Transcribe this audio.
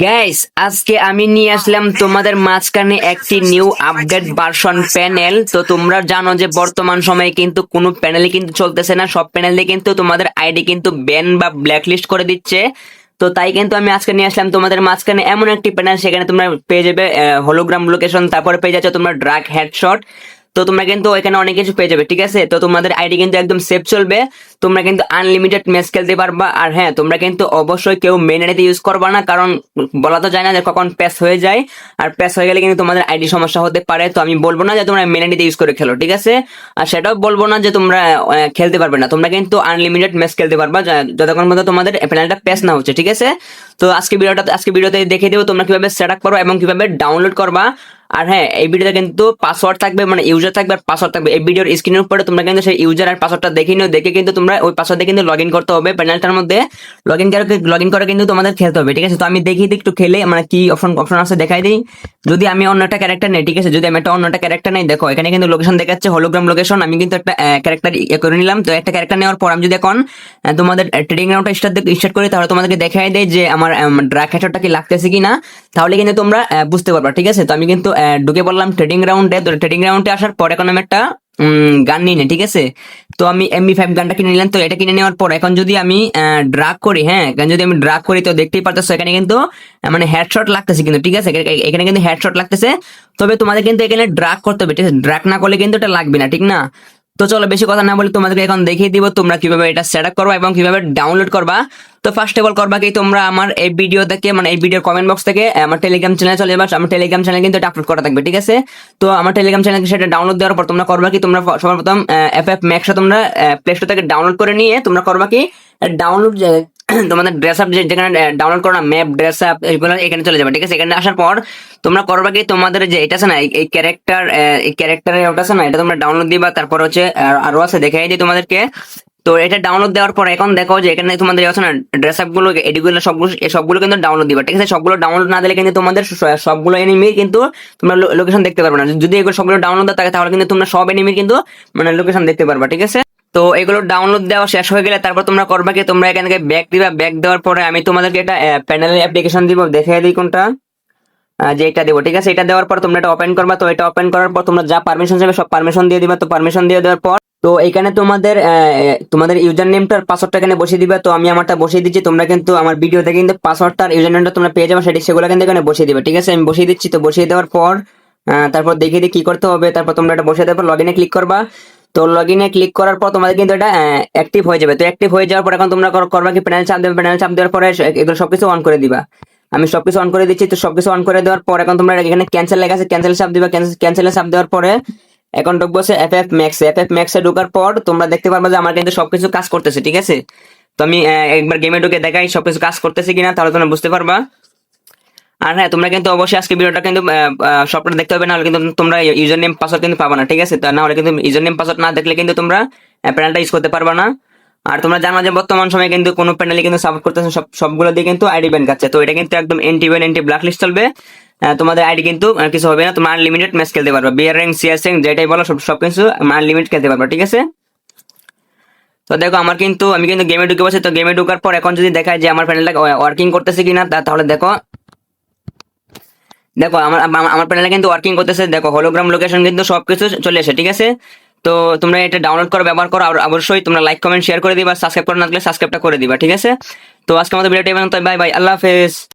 Guys আজকে আমি নিয়ে আসলাম তোমাদের মাঝখানে একটি নিউ আপডেট ভার্সন প্যানেল তো তোমরা জানো যে বর্তমান সময়ে কিন্তু কোনো প্যানেলই কিন্তু চলতেছে না। সব প্যানেলে কিন্তু তোমাদের আইডি কিন্তু ব্যান বা ব্ল্যাকলিস্ট করে দিচ্ছে। তো তাই কিন্তু আমি আজকে নিয়ে আসলাম তোমাদের মাঝখানে এমন একটি প্যানেল সেখানে তোমরা পেয়ে যাবে হলোগ্রাম লোকেশন তারপরে পেয়ে যাচ্ছে তোমরা ড্রাগ হেডশট তো তোমরা কিন্তু এখানে অনেক কিছু পেয়ে যাবে, ঠিক আছে? তো তোমাদের আইডি কিন্তু একদম সেফ চলবে। তোমরা কিন্তু আনলিমিটেড ম্যাচ খেলতে পারবা। আর হ্যাঁ তোমরা কিন্তু অবশ্যই কেউ মেন আইডিতে ইউজ করবা না, কারণ বলা তো যায় না যে কখন প্যাস হয়ে যায়। আর প্যাস হয়ে গেলে কিন্তু তোমাদের আইডি সমস্যা হতে পারে। তো আমি বলব না যে তোমরা মেন আইডিতে ইউজ করে খেলো, ঠিক আছে? আর সেটাও বলব না যে তোমরা খেলতে পারবে না। তোমরা কিন্তু আনলিমিটেড ম্যাচ খেলতে পারবা যতক্ষণ পর্যন্ত তোমাদের প্যাস না হচ্ছে, ঠিক আছে? তো আজকে ভিডিওটা আজকে ভিডিওতে দেখে দেবো তোমরা কীভাবে সেট আপ করবা এবং কীভাবে ডাউনলোড করবা। আর হ্যাঁ এই ভিডিওতে কিন্তু পাসওয়ার্ড থাকবে মানে ইউজার থাকবে আর পাসওয়ার্ড থাকবে। এই ভিডিওর স্ক্রিনের উপরে তোমরা কিন্তু সেই ইউজার আর পাসওয়ার্ডটা দেখে নিও। দেখে কিন্তু তোমরা ওই পাসওয়ার্ডে কিন্তু লগ ইন করতে হবে। প্যানেলটার মধ্যে লগ ইন করে লগ ইন করে কিন্তু তোমাদের খেলতে হবে, ঠিক আছে? তো আমি দেখি দিই একটু খেলে মানে কি অপশন অপশন আছে, দেখাই দিই। যদি আমি অন্য একটা ক্যারেক্টার নেই, ঠিক আছে? যদি আমি একটা অন্য একটা ক্যারেক্টার নেই, দেখো, এখানে কিন্তু লোকেশন দেখাচ্ছে হলোগ্রাম লোকেশন আমি কিন্তু একটা ক্যারেক্টার ইয়ে করে নিলাম। তো একটা ক্যারেক্টার নেওয়ার পর আমি যদি এখন তোমাদের ট্রেডিং রাউন্ডটা স্টার্ট স্টার্ট করি, তাহলে তোমাদেরকে দেখাই দেয় যে আমার ড্রাক হ্যাচারটা কি লাগতেছে কি না তাহলে কিন্তু তোমরা বুঝতে পারবা, ঠিক আছে? তো আমি কিন্তু ঢুকে পড়লাম ট্রেডিং রাউন্ডে তো ট্রেডিং রাউন্ডে আসার পর এখন আমি একটা গান নিয়ে নিই, ঠিক আছে? তো আমি এমবি ফাইভ গানটা কিনে নিলাম। তো এটা কিনে নেওয়ার পর এখন যদি আমি ড্রাগ করি হ্যাঁ? এখন যদি আমি ড্রাগ করি, তো দেখতেই পারতেছো, এখানে কিন্তু মানে হেডশট লাগতেছে কিন্তু, ঠিক আছে? এখানে কিন্তু হেডশট লাগতেছে। তবে তোমাদের কিন্তু এখানে ড্রাগ করতে হবে, ঠিক আছে? ড্রাগ না করলে কিন্তু এটা লাগবে না, ঠিক না? তো চলো বেশি কথা না বলে তোমাদেরকে এখন দেখিয়ে দিব তোমরা কীভাবে এটা সেট আপ করবা এবং কীভাবে ডাউনলোড করবা। তো ফার্স্ট অফ অল করবা কি তোমরা আমার এই ভিডিও থেকে মানে এই ভিডিওর কমেন্ট বক্স থেকে আমার টেলিগ্রাম চ্যানেল চলে যাবে। আমার টেলিগ্রাম চ্যানেল কিন্তু এটা আপলোড করা থাকবে, ঠিক আছে? তো আমার টেলিগ্রাম চ্যানেল সেটা ডাউনলোড দেওয়ার পর তোমরা করবা কি, তোমরা সর্বপ্রথম এফ এফ ম্যাক্সটা তোমরা প্লে স্টোর থেকে ডাউনলোড করে নিয়ে তোমরা করবা কি ডাউনলোড তোমাদের ড্রেস আপ যেখানে ডাউনলোড করো না ম্যাপ ড্রেস আপ এগুলো এখানে চলে যাবে, ঠিক আছে? এখানে আসার পর তোমরা করবা কি, তোমাদের যে এটা আছে না, এই- ক্যারেক্টার এই ক্যারেক্টারের ওটা আছে না, এটা তোমরা ডাউনলোড দিবা, তারপর হচ্ছে, আর- আছে, দেখাই দিই তোমাদেরকে। তো এটা ডাউনলোড দেওয়ার পর এখন দেখো যে এখানে তোমাদের আছে না ড্রেস আপগুলো এডিগুলো সবগুলো সবগুলো কিন্তু ডাউনলোড দিবা, ঠিক আছে? সবগুলো ডাউনলোড না দিলে কিন্তু তোমাদের সবগুলো এনিমি কিন্তু তোমরা লোকেশন দেখতে পারবে না। যদি এগুলো সবগুলো ডাউনলোড থাকে, তাহলে কিন্তু তোমরা সব এনিমির কিন্তু মানে লোকেশন দেখতে পারবা, ঠিক আছে? তো এগুলো ডাউনলোড দেওয়া শেষ হয়ে গেলে তারপর তোমরা করবা কি? তোমরা এখান থেকে ব্যাক দিবা ব্যাক দেওয়ার পরে আমি তোমাদেরকে একটা প্যানেলের অ্যাপ্লিকেশন দিব দেখে দিই কোনটা। যে এটা দেবো, ঠিক আছে? এটা দেওয়ার পর তোমরা এটা ওপেন করবা। তো এটা ওপেন করার পর তোমরা যা পারমিশন যাবে সব পারমিশন দিয়ে দিবা। তো পারমিশন দিয়ে দেওয়ার পর, তো এখানে তোমাদের তোমাদের ইউজার নেমটার পাসওয়ার্ডটা এখানে বসিয়ে দিবা। তো আমি আমারটা বসিয়ে দিচ্ছি। তোমরা কিন্তু আমার ভিডিওতে কিন্তু পাসওয়ার্ডটা আর ইউজার নেমটা তোমরা পেয়ে যাবে। সেটি সেগুলো কিন্তু এখানে বসিয়ে দিবে, ঠিক আছে? আমি বসিয়ে দিচ্ছি। তো বসিয়ে দেওয়ার পর তারপর দেখিয়ে দিই কি করতে হবে। তারপর তোমরা এটা বসিয়ে দেওয়ার পর লগ ইনে ক্লিক করবা। তো লগ ইনে ক্লিক করার পর তোমাদের কিন্তু এটা অ্যাক্টিভ হয়ে যাবে। তো অ্যাক্টিভ হয়ে যাওয়ার পর এখন তোমরা কর- করবা কি প্যানেল চাপ দেবে প্যানেল চাপ দেওয়ার পরে এগুলো সবকিছু অন করে দিবা। আমি সবকিছু অন করে দিচ্ছি, তো সবকিছু অন করে দেওয়ার পর এখন তোমরা এখানে ক্যান্সেল লেখা আছে ক্যান্সেল চাপ দিবা ক্যান্সেল চাপ দেওয়ার পরে এখন ঢুকবো সে F F max F F ম্যাক্সে ঢোকার পর তোমরা দেখতে পারবে যে আমার কিন্তু সবকিছু কাজ করতেছে, ঠিক আছে? তো আমি একবার গেমে ঢুকে দেখাই সবকিছু কাজ করতেছে কিনা, তাহলে তোমরা বুঝতে পারবা। আর হ্যাঁ তোমরা কিন্তু অবশ্যই আজকে ভিডিওটা কিন্তু সবটা দেখতে হবে না হলে কিন্তু তোমরা ইউজার নেম পাসওয়ার্ড কিন্তু পাবা না, ঠিক আছে? না হলে কিন্তু ইউজার নেম পাসওয়ার্ড না দেখলে কিন্তু তোমরা প্যানেলটা ইউজ করতে পারবা না। আর তোমরা জানো যে বর্তমান সময়ে কিন্তু কোনো প্যানেলে কিন্তু সাপোর্ট করতেছে, সব, সবগুলো দিয়ে কিন্তু আইডি ব্যান খাচ্ছে। তো এটা কিন্তু একদম anti ban anti black list চলবে তোমাদের আইডি কিন্তু কিছু হবে না, তোমরা আনলিমিটেড ম্যাচ খেলতে পারবে। বিয়ার র্যাঙ্ক সিয়ার র্যাঙ্ক যেটাই বলো, সব সব কিছু আনলিমিটেড খেলতে পারবে, ঠিক আছে? তো দেখো, আমার কিন্তু, আমি কিন্তু গেমে ঢুকে বসে তো গেমে ঢুকার পর এখন যদি দেখায় যে আমার প্যানেলটা ওয়ার্কিং করতেছে কিনা তাহলে দেখো দেখো, আমার আমার- প্যানেলে কিন্তু ওয়ার্কিং করতেছে, দেখো হলোগ্রাম লোকেশন কিন্তু সব কিছু চলে এসে ঠিক আছে? তো তোমরা এটা ডাউনলোড করো, ব্যবহার করো, আর অবশ্যই তোমরা লাইক কমেন্ট শেয়ার করে দিবা সাবস্ক্রাইব করে, না থাকলে সাবস্ক্রাইবটা করে দিবা, ঠিক আছে? তো আজকে আমাদের ভিডিওটা বাই বাই আল্লাহ হাফেজ।